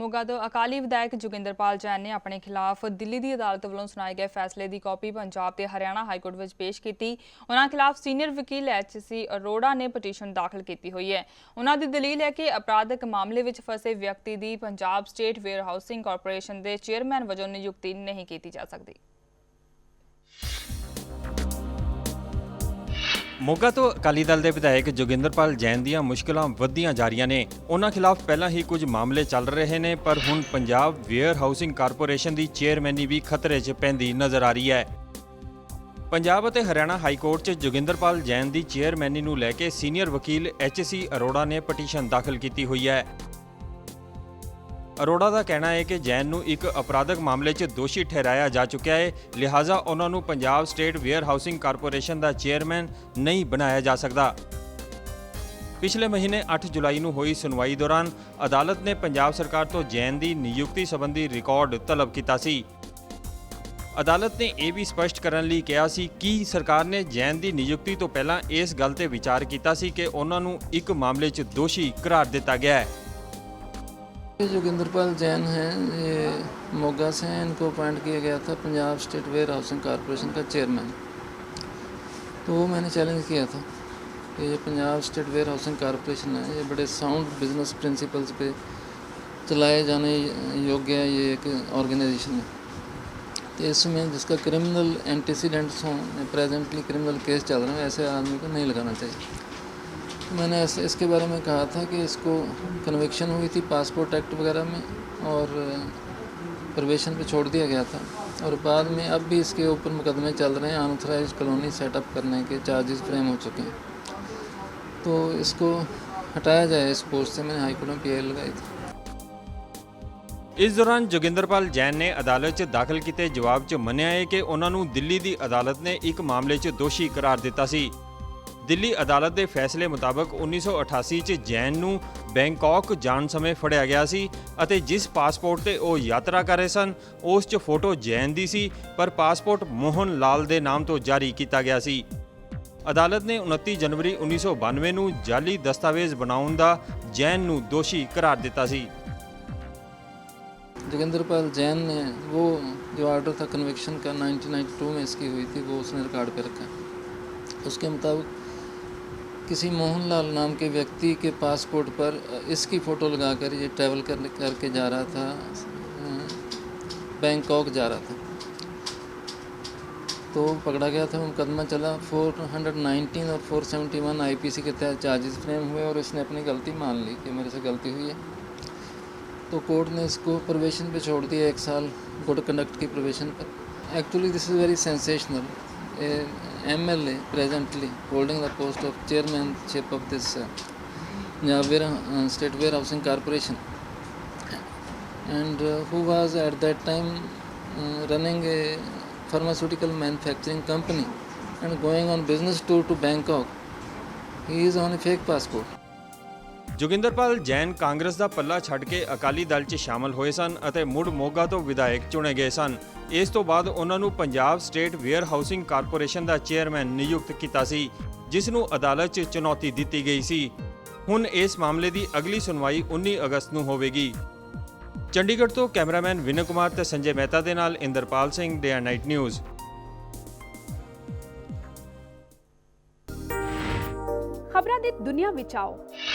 ਮੋਗਾ ਤੋਂ ਅਕਾਲੀ ਵਿਧਾਇਕ ਜੋਗਿੰਦਰਪਾਲ ਜੈਨ ਨੇ ਆਪਣੇ ਖਿਲਾਫ ਦਿੱਲੀ ਦੀ ਅਦਾਲਤ ਵੱਲੋਂ ਸੁਣਾਏ ਗਏ ਫੈਸਲੇ ਦੀ ਕਾਪੀ ਪੰਜਾਬ ਤੇ ਹਰਿਆਣਾ ਹਾਈ ਕੋਰਟ ਵਿੱਚ ਪੇਸ਼ ਕੀਤੀ। ਉਹਨਾਂ ਖਿਲਾਫ ਸੀਨੀਅਰ ਵਕੀਲ ਐਚਸੀ ਅਰੋੜਾ ਨੇ ਪਟੀਸ਼ਨ ਦਾਖਲ ਕੀਤੀ ਹੋਈ ਹੈ। ਉਹਨਾਂ ਦੀ ਦਲੀਲ ਹੈ ਕਿ ਅਪਰਾਧਿਕ ਮਾਮਲੇ ਵਿੱਚ ਫਸੇ ਵਿਅਕਤੀ ਦੀ Punjab state warehousing corporation ਦੇ ਚੇਅਰਮੈਨ ਵਜੋਂ ਨਿਯੁਕਤੀ ਨਹੀਂ ਕੀਤੀ ਜਾ ਸਕਦੀ। ਮੋਗਾ ਤੋਂ ਅਕਾਲੀ ਦਲ ਦੇ ਵਿਧਾਇਕ ਜੋਗਿੰਦਰਪਾਲ ਜੈਨ ਦੀਆਂ ਮੁਸ਼ਕਲਾਂ ਵੱਧਦੀਆਂ ਜਾ ਰਹੀਆਂ ਨੇ। ਉਹਨਾਂ ਖਿਲਾਫ ਪਹਿਲਾਂ ਹੀ ਕੁਝ ਮਾਮਲੇ ਚੱਲ ਰਹੇ ਨੇ, ਪਰ ਹੁਣ ਪੰਜਾਬ ਵੇਅਰ ਹਾਊਸਿੰਗ ਕਾਰਪੋਰੇਸ਼ਨ ਦੀ ਚੇਅਰਮੈਨੀ ਵੀ ਖਤਰੇ 'ਚ ਪੈਂਦੀ ਨਜ਼ਰ ਆ ਰਹੀ ਹੈ। ਪੰਜਾਬ ਅਤੇ ਹਰਿਆਣਾ ਹਾਈ ਕੋਰਟ 'ਚ ਜੋਗਿੰਦਰਪਾਲ ਜੈਨ ਦੀ ਚੇਅਰਮੈਨੀ ਨੂੰ ਲੈ ਕੇ ਸੀਨੀਅਰ ਵਕੀਲ ਐਚਸੀ ਅਰੋੜਾ ਨੇ ਪਟੀਸ਼ਨ ਦਾਖਲ ਕੀਤੀ ਹੋਈ ਹੈ। ਅਰੋੜਾ ਦਾ ਕਹਿਣਾ ਹੈ ਕਿ ਜੈਨ ਨੂੰ ਇੱਕ ਅਪਰਾਧਕ ਮਾਮਲੇ 'ਚ ਦੋਸ਼ੀ ਠਹਿਰਾਇਆ ਜਾ ਚੁੱਕਿਆ ਹੈ। ਲਿਹਾਜ਼ਾ ਉਹਨਾਂ ਨੂੰ Punjab state warehousing corporation ਦਾ ਚੇਅਰਮੈਨ ਨਹੀਂ ਬਣਾਇਆ ਜਾ ਸਕਦਾ। ਪਿਛਲੇ ਮਹੀਨੇ 8 ਜੁਲਾਈ ਨੂੰ ਹੋਈ ਸੁਣਵਾਈ ਦੌਰਾਨ ਅਦਾਲਤ ਨੇ ਪੰਜਾਬ ਸਰਕਾਰ ਤੋਂ ਜੈਨ ਦੀ ਨਿਯੁਕਤੀ ਸੰਬੰਧੀ ਰਿਕਾਰਡ ਤਲਬ ਕੀਤਾ ਸੀ। ਅਦਾਲਤ ਨੇ ਇਹ ਵੀ ਸਪਸ਼ਟ ਕਰਨ ਲਈ ਕਿਹਾ ਸੀ, ਕਿ ਸਰਕਾਰ ਨੇ ਜੈਨ ਦੀ ਨਿਯੁਕਤੀ ਤੋਂ ਪਹਿਲਾਂ ਇਸ ਗੱਲ ਤੇ ਵਿਚਾਰ ਕੀਤਾ ਸੀ ਕਿ ਉਹਨਾਂ ਨੂੰ ਇੱਕ ਮਾਮਲੇ 'ਚ ਦੋਸ਼ੀ ਕਰਾਰ ਦਿੱਤਾ ਗਿਆ ਹੈ। ये जैन हैं, ये मोगा से हैं, इनको अपॉइंट किया गया था Punjab state warehousing corporation का चेयरमैन तो वो मैंने चैलेंज किया था कि ये Punjab state warehousing corporation है, ये बड़े साउंड बिज़नेस प्रिंसिपल्स पे चलाए जाने योग्य है, ये एक ऑर्गेनाइजेशन है। तो इसमें जिसका क्रिमिनल एंटीसीडेंट्स हों प्रेजेंटली क्रिमिनल केस चल रहे हैं, ऐसे आदमी को नहीं लगाना चाहिए। मैंने ऐसे इसके बारे में कहा था कि इसको कन्विक्शन हुई थी पासपोर्ट एक्ट वगैरह में और प्रवेशन पे छोड़ दिया गया था और बाद में अब भी इसके ऊपर मुकदमे चल रहे हैं अनऑथराइज कॉलोनी सेटअप करने के चार्जेस फ्रेम हो चुके हैं तो इसको हटाया जाए इस पोस्ट से मैंने हाईकोर्ट में पी लगाई थी ਇਸ ਦੌਰਾਨ ਜੋਗਿੰਦਰਪਾਲ ਜੈਨ ਨੇ ਅਦਾਲਤ 'ਚ ਦਾਖਲ ਕੀਤੇ ਜਵਾਬ 'ਚ ਮੰਨਿਆ ਹੈ ਕਿ ਉਹਨਾਂ ਨੂੰ ਦਿੱਲੀ ਦੀ ਅਦਾਲਤ ਨੇ ਇੱਕ ਮਾਮਲੇ 'ਚ ਦੋਸ਼ੀ ਕਰਾਰ ਦਿੱਤਾ ਸੀ ਦਿੱਲੀ ਅਦਾਲਤ ਦੇ ਫੈਸਲੇ ਮੁਤਾਬਕ 1988 'ਚ ਜੈਨ ਨੂੰ ਬੈਂਕਾਕ ਜਾਣ ਸਮੇਂ ਫੜਿਆ ਗਿਆ ਸੀ ਅਤੇ ਜਿਸ ਪਾਸਪੋਰਟ ਤੇ ਉਹ ਯਾਤਰਾ ਕਰ ਰਹੇ ਸਨ ਉਸ 'ਚ ਫੋਟੋ ਜੈਨ ਦੀ ਸੀ ਪਰ ਪਾਸਪੋਰਟ ਮੋਹਨ ਲਾਲ ਦੇ ਨਾਮ ਤੋਂ ਜਾਰੀ ਕੀਤਾ ਗਿਆ ਸੀ ਅਦਾਲਤ ਨੇ 29 ਜਨਵਰੀ 1992 ਨੂੰ ਜਾਲੀ ਦਸਤਾਵੇਜ਼ ਬਣਾਉਣ ਦਾ ਜੈਨ ਨੂੰ ਦੋਸ਼ੀ ਕਰਾਰ ਦਿੱਤਾ ਸੀ जोगिंदरपाल जैन ने वो जो ऑर्डर था कन्विक्शन का 1992 में इसकी हुई थी वो उसने रिकॉर्ड पे रखा है उसके मुताबिक किसी मोहनलाल नाम के व्यक्ति के पासपोर्ट पर इसकी फ़ोटो लगाकर ये ट्रैवल कर, करके जा रहा था बैंकॉक जा रहा था। तो पकड़ा गया था, मुकदमा चला। 419 और 471 आईपीसी के तहत चार्जेस फ्रेम हुए और इसने अपनी गलती मान ली कि मेरे से गलती हुई है। तो कोर्ट ने इसको प्रोवेशन पे छोड़ दिया, एक साल गुड कंडक्ट की प्रोवेशन पर। Actually this is very sensational MLA presently holding the post of chairmanship of this uh, uh, State Warehousing Corporation and uh, who was at that time uh, running a pharmaceutical manufacturing company and going on business tour to Bangkok. He is on a fake passport. Joginderpal Jain Congress ਦਾ ਪੱਲਾ ਛੱਡ ਕੇ ਅਕਾਲੀ ਦਲ 'ਚ ਸ਼ਾਮਲ ਹੋਏ ਸਨ ਅਤੇ ਮੁੜ ਮੋਗਾ ਤੋਂ ਵਿਧਾਇਕ ਚੁਣੇ ਗਏ ਸਨ। ਇਸ ਤੋਂ ਬਾਅਦ ਉਹਨਾਂ ਨੂੰ Punjab state warehousing corporation ਦਾ ਚੇਅਰਮੈਨ ਨਿਯੁਕਤ ਕੀਤਾ ਸੀ, ਜਿਸ ਨੂੰ ਅਦਾਲਤ 'ਚ ਚੁਣੌਤੀ ਦਿੱਤੀ ਗਈ ਸੀ। ਹੁਣ ਇਸ ਮਾਮਲੇ ਦੀ ਅਗਲੀ ਸੁਣਵਾਈ 19 ਅਗਸਤ ਨੂੰ ਹੋਵੇਗੀ। ਚੰਡੀਗੜ੍ਹ ਤੋਂ ਕੈਮਰਾਮੈਨ ਵਿਨੈ ਕੁਮਾਰ ਤੇ ਸੰਜੇ ਮਹਿਤਾ ਦੇ ਨਾਲ Inderpal Singh day night news. ਖਬਰਾਂ ਦੀ ਦੁਨੀਆ ਵਿੱਚ ਆਓ।